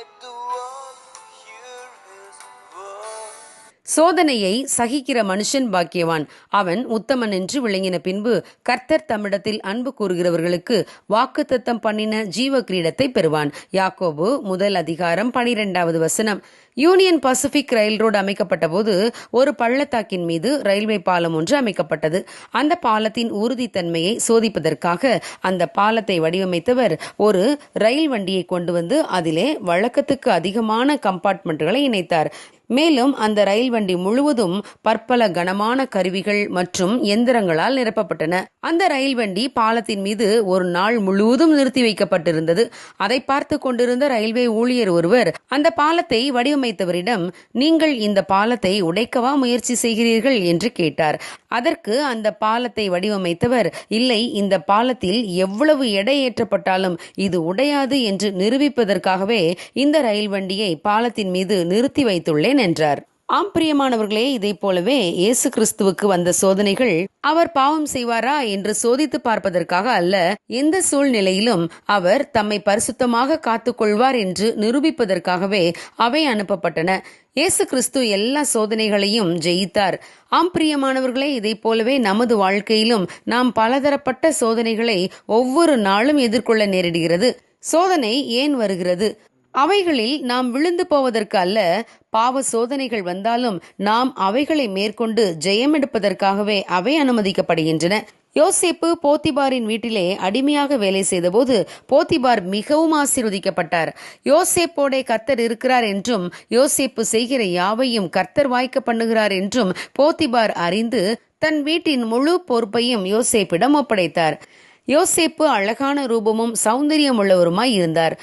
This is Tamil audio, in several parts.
wipe the wall. சோதனையை சகிக்கிற மனுஷன் பாக்கியவான். அவன் உத்தமன் என்று விளங்கின பின்பு கர்த்தர் தம்மிடத்தில் அன்பு கூறுகிறவர்களுக்கு வாக்குத்தத்தம் பண்ணின ஜீவ கிரீடத்தை பெறுவான். யாக்கோபு முதல் அதிகாரம் பனிரெண்டாவது வசனம். யூனியன் பசிபிக் ரயில் ரோடு அமைக்கப்பட்ட போது ஒரு பள்ளத்தாக்கின் மீது ரயில்வே பாலம் ஒன்று அமைக்கப்பட்டது. அந்த பாலத்தின் உறுதித்தன்மையை சோதிப்பதற்காக அந்த பாலத்தை வடிவமைத்தவர் ஒரு ரயில் வண்டியை கொண்டு வந்து அதிலே வழக்கத்துக்கு அதிகமான கம்பார்ட்மெண்ட்டுகளை இணைத்தார். மேலும் அந்த ரயில் வண்டி முழுவதும் பற்பல கனமான கருவிகள் மற்றும் எந்திரங்களால் நிரப்பப்பட்டன. அந்த ரயில் வண்டி பாலத்தின் மீது ஒரு நாள் முழுவதும் நிறுத்தி வைக்கப்பட்டிருந்தது. அதை பார்த்து கொண்டிருந்த ரயில்வே ஊழியர் ஒருவர் அந்த பாலத்தை வடிவமைத்தவரிடம் நீங்கள் இந்த பாலத்தை உடைக்கவா முயற்சி செய்கிறீர்கள்? என்று கேட்டார். அதற்கு அந்த பாலத்தை வடிவமைத்தவர் இல்லை இந்த பாலத்தில் எவ்வளவு எடை ஏற்றப்பட்டாலும் இது உடையாது என்று நிரூபிப்பதற்காகவே இந்த ரயில் வண்டியை பாலத்தின் மீது நிறுத்தி வைத்துள்ளேன் என்றார். ஆம் பிரியமானவர்களே இதை போலவே இயேசு கிறிஸ்துவுக்கு வந்த சோதனைகள் அவர் பாவம் செய்வாரா என்று சோதித்து பார்ப்பதற்காக அல்ல எந்த சூழ்நிலையிலும் அவர் தம்மை பரிசுத்தமாக காத்துக்கொள்வார் என்று நிரூபிப்பதற்காகவே அவை அனுப்பப்பட்டன. இயேசு கிறிஸ்து எல்லா சோதனைகளையும் ஜெயித்தார். ஆம் பிரியமானவர்களே இதை போலவே நமது வாழ்க்கையிலும் நாம் பலதரப்பட்ட சோதனைகளை ஒவ்வொரு நாளும் எதிர்கொள்ள நேரிடுகிறது. சோதனை ஏன் வருகிறது? அவைகளில் நாம் விழுந்து போவதற்கு அல்ல பாவ சோதனைகள் வந்தாலும் நாம் அவைகளை மேற்கொண்டு ஜெயமெடுப்பதற்காகவே அவை அனுமதிக்கப்படுகின்றன. யோசேப்பு போத்திபாரின் வீட்டிலே அடிமையாக வேலை செய்தபோது போத்திபார் மிகவும் ஆசீர்வதிக்கப்பட்டார். யோசேப்போடே கர்த்தர் இருக்கிறார் என்றும் யோசேப்பு செய்கிற யாவையும் கர்த்தர் வாய்க்க பண்ணுகிறார் என்றும் போத்திபார் அறிந்து தன் வீட்டின் முழு பொறுப்பையும் யோசேப்பிடம் ஒப்படைத்தார். யோசேப்பு அழகான ரூபமும் சௌந்தரியம் உள்ளவருமாய் இருந்தார்.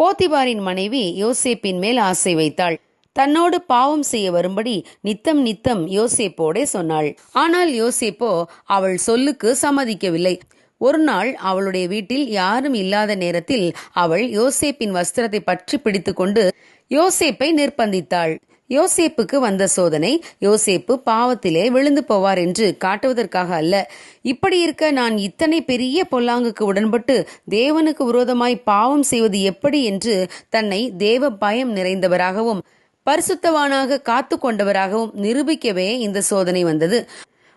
போத்திபாரின் மனைவி யோசேப்பின் மேல் ஆசை வைத்தாள். தன்னோடு பாவம் செய்ய வரும்படி நித்தம் நித்தம் யோசேப்போடே சொன்னாள். ஆனால் யோசேப்போ அவள் சொல்லுக்கு சம்மதிக்கவில்லை. ஒரு நாள் அவளுடைய வீட்டில் யாரும் இல்லாத நேரத்தில் அவள் யோசேப்பின் வஸ்திரத்தை பற்றி பிடித்துக்கொண்டு யோசேப்பை நிர்பந்தித்தாள். யோசேப்புக்கு வந்த சோதனை யோசேப்பு பாவத்திலே விழுந்து போவார் என்று காட்டுவதற்காக அல்ல. இப்படி இருக்க நான் இத்தனை பெரிய பொல்லாங்குக்கு உடன்பட்டு தேவனுக்கு விரோதமாய் பாவம் செய்வது எப்படி என்று தன்னை தேவ பயம் நிறைந்தவராகவும் பரிசுத்தவானாக காத்து கொண்டவராகவும் நிரூபிக்கவே இந்த சோதனை வந்தது.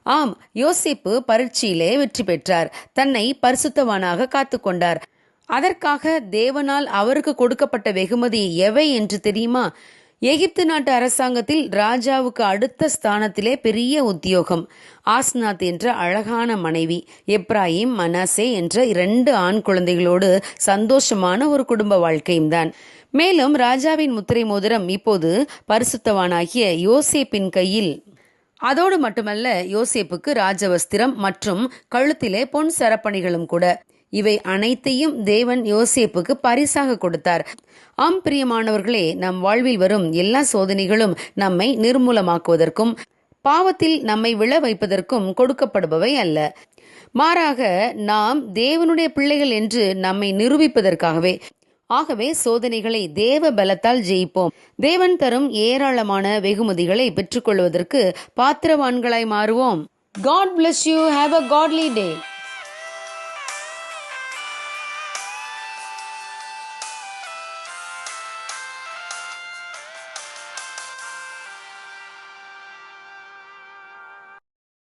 ஆம் யோசேப்பு பரீட்சையிலே வெற்றி பெற்றார். தன்னை பரிசுத்தவானாக காத்துக்கொண்டார் அதற்காக தேவனால் அவருக்கு கொடுக்கப்பட்ட வெகுமதி எவை என்று தெரியுமா? எகிப்து நாட்டு அரசாங்கத்தில் ராஜாவுக்கு அடுத்த ஸ்தானத்திலே பெரிய உத்தியோகம். ஆஸ்நாத் என்ற அழகான மனைவி எப்ராஹிம் மனாசே என்ற இரண்டு ஆண் குழந்தைகளோடு சந்தோஷமான ஒரு குடும்ப வாழ்க்கையும் தான். மேலும் ராஜாவின் முத்திரை மோதிரம் இப்போது பரிசுத்தவானாகிய யோசேப்பின் கையில். அதோடு மட்டுமல்ல யோசேப்புக்கு ராஜவஸ்திரம் மற்றும் கழுத்திலே பொன் சரப்பணிகளும் கூட. இவை அனைத்தையும் தேவன் யோசேப்புக்கு பரிசாக கொடுத்தார். ஆம் பிரியமானவர்களே நம் வாழ்வில் வரும் எல்லா சோதனைகளும் நம்மை நிர்மூலமாக்குவதற்கும் பாவத்தில் நம்மை விழ வைப்பதற்கும் கொடுக்கப்படுபவை அல்ல. மாறாக நாம் தேவனுடைய பிள்ளைகள் என்று நம்மை நிரூபிப்பதற்காகவே ஆகவே சோதனைகளை தேவ பலத்தால் ஜெயிப்போம். தேவன் தரும் ஏராளமான வெகுமதிகளை பெற்றுக்கொள்வதற்கு பாத்திரவான்களாய் மாறுவோம். God bless you have a godly day